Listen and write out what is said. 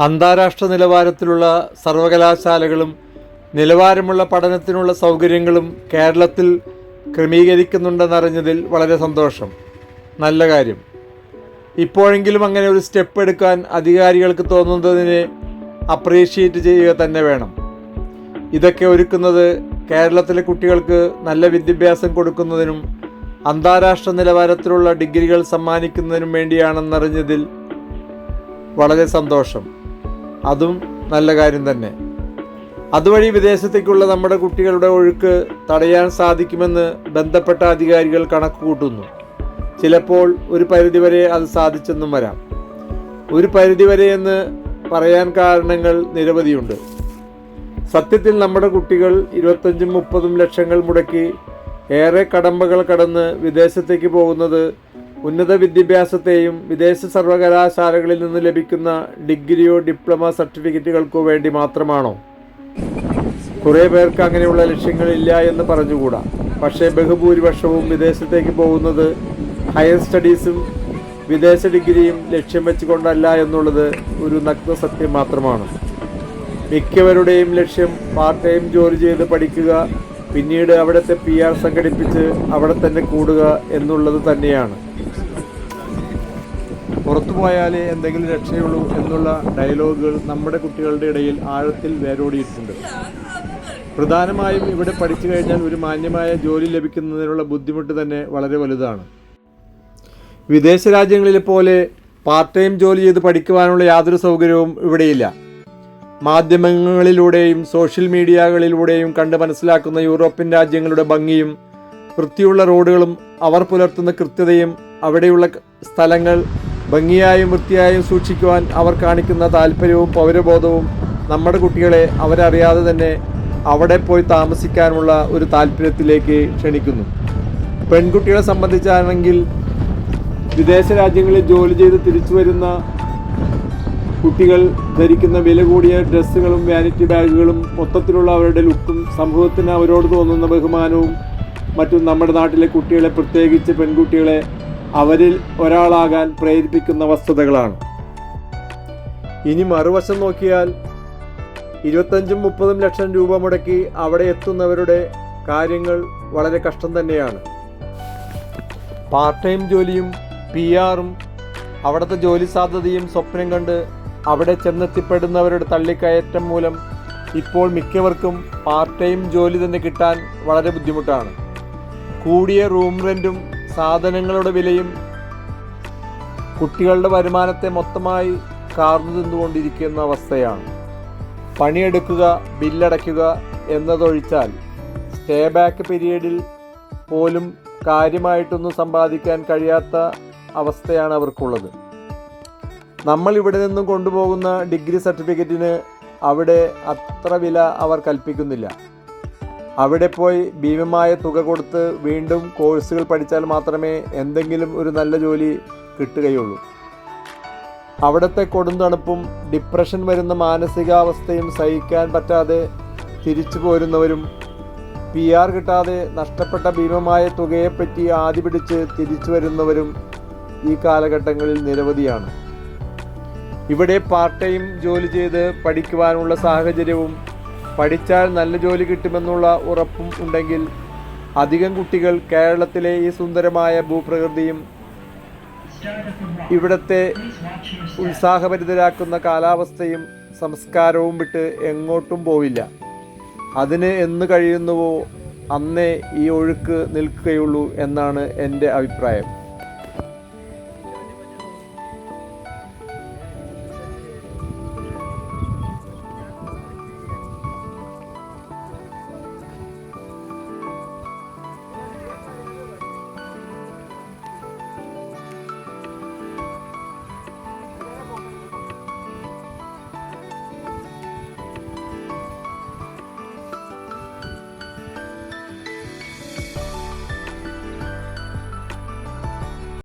അന്താരാഷ്ട്ര നിലവാരത്തിലുള്ള സർവകലാശാലകളും നിലവാരമുള്ള പഠനത്തിനുള്ള സൗകര്യങ്ങളും കേരളത്തിൽ ക്രമീകരിക്കുന്നുണ്ടെന്നറിഞ്ഞതിൽ വളരെ സന്തോഷം. നല്ല കാര്യം. ഇപ്പോഴെങ്കിലും അങ്ങനെ ഒരു സ്റ്റെപ്പ് എടുക്കാൻ അധികാരികൾക്ക് തോന്നുന്നതിനെ അപ്രീഷിയേറ്റ് ചെയ്യുക തന്നെ വേണം. ഇതൊക്കെ ഒരുക്കുന്നത് കേരളത്തിലെ കുട്ടികൾക്ക് നല്ല വിദ്യാഭ്യാസം കൊടുക്കുന്നതിനും അന്താരാഷ്ട്ര നിലവാരത്തിലുള്ള ഡിഗ്രികൾ സമ്മാനിക്കുന്നതിനും വേണ്ടിയാണെന്നറിഞ്ഞതിൽ വളരെ സന്തോഷം. അതും നല്ല കാര്യം തന്നെ. അതുവഴി വിദേശത്തേക്കുള്ള നമ്മുടെ കുട്ടികളുടെ ഒഴുക്ക് തടയാൻ സാധിക്കുമെന്ന് ബന്ധപ്പെട്ട അധികാരികൾ കണക്ക് കൂട്ടുന്നു. ചിലപ്പോൾ ഒരു പരിധിവരെ അത് സാധിച്ചെന്നും വരാം. ഒരു പരിധിവരെ എന്ന് പറയാൻ കാരണങ്ങൾ നിരവധിയുണ്ട്. സത്യത്തിൽ നമ്മുടെ കുട്ടികൾ ഇരുപത്തഞ്ചും മുപ്പതും ലക്ഷങ്ങൾ മുടക്കി ഏറെ കടമ്പകൾ കടന്ന് വിദേശത്തേക്ക് പോകുന്നത് ഉന്നത വിദ്യാഭ്യാസത്തെയും വിദേശ സർവകലാശാലകളിൽ നിന്ന് ലഭിക്കുന്ന ഡിഗ്രിയോ ഡിപ്ലോമ സർട്ടിഫിക്കറ്റുകൾക്കോ വേണ്ടി മാത്രമാണോ? കുറെ പേർക്ക് അങ്ങനെയുള്ള ലക്ഷ്യങ്ങളില്ല എന്ന് പറഞ്ഞുകൂടാ. പക്ഷേ ബഹുഭൂരിപക്ഷവും വിദേശത്തേക്ക് പോകുന്നത് ഹയർ സ്റ്റഡീസും വിദേശ ഡിഗ്രിയും ലക്ഷ്യം വെച്ചുകൊണ്ടല്ല എന്നുള്ളത് ഒരു നഗ്ന സത്യം മാത്രമാണ്. മിക്കവരുടെയും ലക്ഷ്യം പാർട്ട് ടൈം ജോലി ചെയ്ത് പഠിക്കുക പിന്നീട് അവിടുത്തെ പി ആർ സംഘടിപ്പിച്ച് അവിടെ തന്നെ കൂടുക എന്നുള്ളത് തന്നെയാണ്. പുറത്തു പോയാലേ എന്തെങ്കിലും രക്ഷയുള്ളൂ എന്നുള്ള ഡയലോഗുകൾ നമ്മുടെ കുട്ടികളുടെ ഇടയിൽ ആഴത്തിൽ വേരോടിയിട്ടുണ്ട്. പ്രധാനമായും ഇവിടെ പഠിച്ചു കഴിഞ്ഞാൽ ഒരു മാന്യമായ ജോലി ലഭിക്കുന്നതിനുള്ള ബുദ്ധിമുട്ട് തന്നെ വളരെ വലുതാണ്. വിദേശ രാജ്യങ്ങളിലെ പോലെ പാർട്ട് ടൈം ജോലി ചെയ്ത് പഠിക്കുവാനുള്ള യാതൊരു സൗകര്യവും ഇവിടെയില്ല. മാധ്യമങ്ങളിലൂടെയും സോഷ്യൽ മീഡിയകളിലൂടെയും കണ്ട് മനസ്സിലാക്കുന്ന യൂറോപ്യൻ രാജ്യങ്ങളുടെ ഭംഗിയും വൃത്തിയുള്ള റോഡുകളും അവർ പുലർത്തുന്ന കൃത്യതയും അവിടെയുള്ള സ്ഥലങ്ങൾ ഭംഗിയായും വൃത്തിയായും സൂക്ഷിക്കുവാൻ അവർ കാണിക്കുന്ന താല്പര്യവും പൗരബോധവും നമ്മുടെ കുട്ടികളെ അവരറിയാതെ തന്നെ അവിടെ പോയി താമസിക്കാനുള്ള ഒരു താല്പര്യത്തിലേക്ക് ക്ഷണിക്കുന്നു. പെൺകുട്ടികളെ സംബന്ധിച്ചാണെങ്കിൽ വിദേശ രാജ്യങ്ങളിൽ ജോലി ചെയ്ത് തിരിച്ചു വരുന്ന കുട്ടികൾ ധരിക്കുന്ന വില കൂടിയ ഡ്രസ്സുകളും വാനിറ്റി ബാഗുകളും മൊത്തത്തിലുള്ള അവരുടെ ലുക്കും സമൂഹത്തിന് അവരോട് തോന്നുന്ന ബഹുമാനവും മറ്റും നമ്മുടെ നാട്ടിലെ കുട്ടികളെ പ്രത്യേകിച്ച് പെൺകുട്ടികളെ അവരിൽ ഒരാളാകാൻ പ്രേരിപ്പിക്കുന്ന വസ്തുതകളാണ്. ഇനി മറുവശം നോക്കിയാൽ ഇരുപത്തഞ്ചും മുപ്പതും ലക്ഷം രൂപ മുടക്കി അവിടെ എത്തുന്നവരുടെ കാര്യങ്ങൾ വളരെ കഷ്ടം തന്നെയാണ്. പാർട്ട് ടൈം ജോലിയും പി ആറും അവിടുത്തെ ജോലി സാധ്യതയും സ്വപ്നം കണ്ട് അവിടെ ചെന്നെത്തിപ്പെടുന്നവരുടെ തള്ളിക്കയറ്റം മൂലം ഇപ്പോൾ മിക്കവർക്കും പാർട്ട് ടൈം ജോലി തന്നെ കിട്ടാൻ വളരെ ബുദ്ധിമുട്ടാണ്. കൂടിയ റൂം റെന്റും സാധനങ്ങളുടെ വിലയും കുട്ടികളുടെ വരുമാനത്തെ മൊത്തമായി കാർന്നു തിന്നുകൊണ്ടിരിക്കുന്ന അവസ്ഥയാണ്. പണിയെടുക്കുക ബില്ലടയ്ക്കുക എന്നതൊഴിച്ചാൽ സ്റ്റേ ബാക്ക് പീരീഡിൽ പോലും കാര്യമായിട്ടൊന്നും സമ്പാദിക്കാൻ കഴിയാത്ത അവസ്ഥയാണ് അവർക്കുള്ളത്. നമ്മൾ ഇവിടെ നിന്നും കൊണ്ടുപോകുന്ന ഡിഗ്രി സർട്ടിഫിക്കറ്റിന് അവിടെ അത്ര വില അവർ കൽപ്പിക്കുന്നില്ല. അവിടെ പോയി ഭീമമായ തുക കൊടുത്ത് വീണ്ടും കോഴ്സുകൾ പഠിച്ചാൽ മാത്രമേ എന്തെങ്കിലും ഒരു നല്ല ജോലി കിട്ടുകയുള്ളൂ. അവിടുത്തെ കൊടുന്തണുപ്പും ഡിപ്രഷൻ വരുന്ന മാനസികാവസ്ഥയും സഹിക്കാൻ പറ്റാതെ തിരിച്ചു പോരുന്നവരും പി ആർ കിട്ടാതെ നഷ്ടപ്പെട്ട ഭീമമായ തുകയെപ്പറ്റി ആദ്യ പിടിച്ച് തിരിച്ചു വരുന്നവരും ഈ കാലഘട്ടങ്ങളിൽ നിരവധിയാണ്. ഇവിടെ പാർട്ട് ടൈം ജോലി ചെയ്ത് പഠിക്കുവാനുള്ള സാഹചര്യവും പഠിച്ചാൽ നല്ല ജോലി കിട്ടുമെന്നുള്ള ഉറപ്പും ഉണ്ടെങ്കിൽ അധികം കുട്ടികൾ കേരളത്തിലെ ഈ സുന്ദരമായ ഭൂപ്രകൃതിയും ഇവിടത്തെ ഉത്സാഹഭരിതരാക്കുന്ന കാലാവസ്ഥയും സംസ്കാരവും വിട്ട് എങ്ങോട്ടും പോവില്ല. അതിന് എന്ന് കഴിയുന്നുവോ അന്നേ ഈ ഒഴുക്ക് നിൽക്കുകയുള്ളൂ എന്നാണ് എന്റെ അഭിപ്രായം.